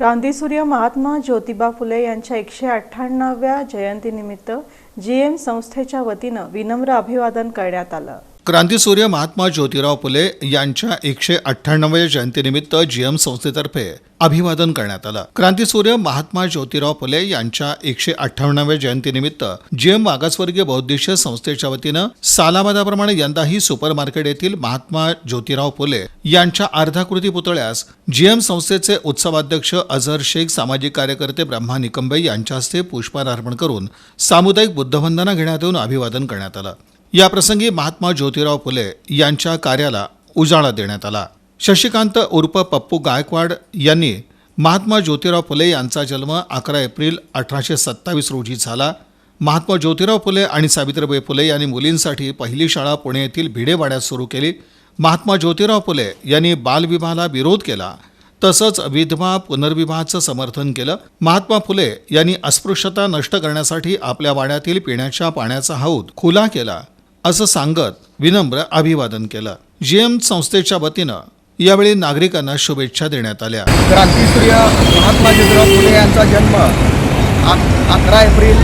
क्रांतीसूर्य महात्मा ज्योतिबा फुले यांच्या एकशे अठ्ठ्याण्णव्या जयंतीनिमित्त जी एम संस्थेच्या वतीनं विनम्र अभिवादन करण्यात आलं. क्रांतीसूर्य महात्मा ज्योतिराव फुले यांच्या एकशे अठ्ठ्याण्णव्या जयंतीनिमित्त जीएम संस्थेतर्फे अभिवादन करण्यात आलं. क्रांतीसूर्य महात्मा ज्योतिराव फुले यांच्या एकशे अठ्ठावन्नाव्या जयंतीनिमित्त जीएम मागासवर्गीय बौद्धिश्य संस्थेच्या वतीनं सालाबादाप्रमाणे यंदाही सुपर मार्केट येथील महात्मा ज्योतिराव फुले यांच्या अर्धाकृती पुतळ्यास जीएम संस्थेचे उत्सवाध्यक्ष अझर शेख सामाजिक कार्यकर्ते ब्रह्मा निकंबे यांच्या हस्ते पुष्पार अर्पण करून सामुदायिक बुद्धवंदना घेण्यात येऊन अभिवादन करण्यात आलं. याप्रसंगी महात्मा ज्योतिराव फुले यांच्या कार्याला उजाळा देण्यात आला. शशिकांत उर्फ पप्पू गायकवाड यांनी महात्मा ज्योतिराव फुले यांचा जन्म अकरा एप्रिल अठराशे सत्तावीस रोजी झाला. महात्मा ज्योतिराव फुले आणि सावित्रीबाई फुले यांनी मुलींसाठी पहिली शाळा पुणे येथील भिडेवाड्यात सुरू केली. महात्मा ज्योतिराव फुले यांनी बालविवाहाला विरोध केला. तसंच विधवा पुनर्विवाहाचं समर्थन केलं. महात्मा फुले यांनी अस्पृश्यता नष्ट करण्यासाठी आपल्या वाड्यातील पिण्याच्या पाण्याचा हौद खुला केला. असं सांगत विनम्र अभिवादन केलं. जीएम संस्थेच्या वतीनं यावेळी नागरिकांना शुभेच्छा देण्यात आल्या. क्रांतीसूर्य महात्मा ज्योतिराव फुले यांचा जन्म अकरा एप्रिल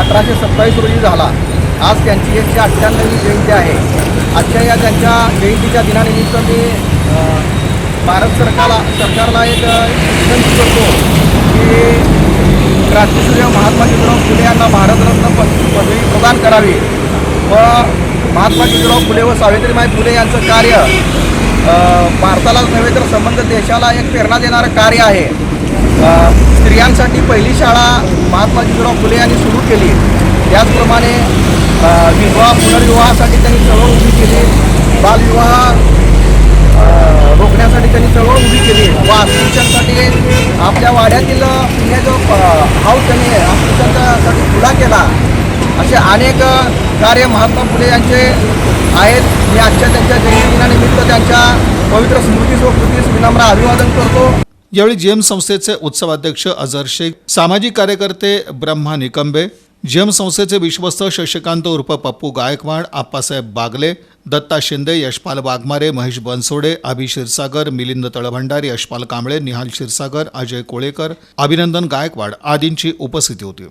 अठराशे सत्तावीस रोजी झाला. आज त्यांची एकशे अठ्ठ्याण्णवी जयंती आहे. आजच्या या त्यांच्या जयंतीच्या दिनानिमित्त मी भारत सरकारला सरकारला एक विनंती करतो की क्रांतीसूर्य महात्मा ज्योतिराव फुले यांना भारतरत्न पदवी प्रदान करावी. व महात्मा ज्योतिराव फुले व सावित्रीबाई फुले यांचं कार्य भारतालाच नव्हे तर संबंध देशाला एक प्रेरणा देणारं कार्य आहे. स्त्रियांसाठी पहिली शाळा महात्मा ज्योतिराव फुले यांनी सुरू केली. त्याचप्रमाणे विवाह पुनर्विवाहासाठी त्यांनी चळवळ उभी केली. बालविवाह रोखण्यासाठी त्यांनी चळवळ उभी केली. व अस्पृश्यांसाठी आपल्या वाड्यातील पिण्याचं हाऊस त्यांनी अस्पृश्यांच्यासाठी खुला केला. असे अनेक कार्य महात्मा फुले यांचे आहेत. मी आजच्या त्यांच्या जयंतीदिनानिमित्त त्यांच्या पवित्र स्मृतीस व कृतीस विनम्र अभिवादन करतो. यावेळी जीएम संस्थेचे उत्सवाध्यक्ष अझर शेख सामाजिक कार्यकर्ते ब्रह्मा निकंबे जीएम संस्थेचे विश्वस्त शशिकांत उर्फ पप्पू गायकवाड आप्पासाहेब बागले दत्ता शिंदे यशपाल वाघमारे महेश बनसोडे अभि क्षीरसागर मिलिंद तळभंडारी यशपाल कांबळे निहाल क्षीरसागर अजय कोळेकर अभिनंदन गायकवाड आदींची उपस्थिती होती.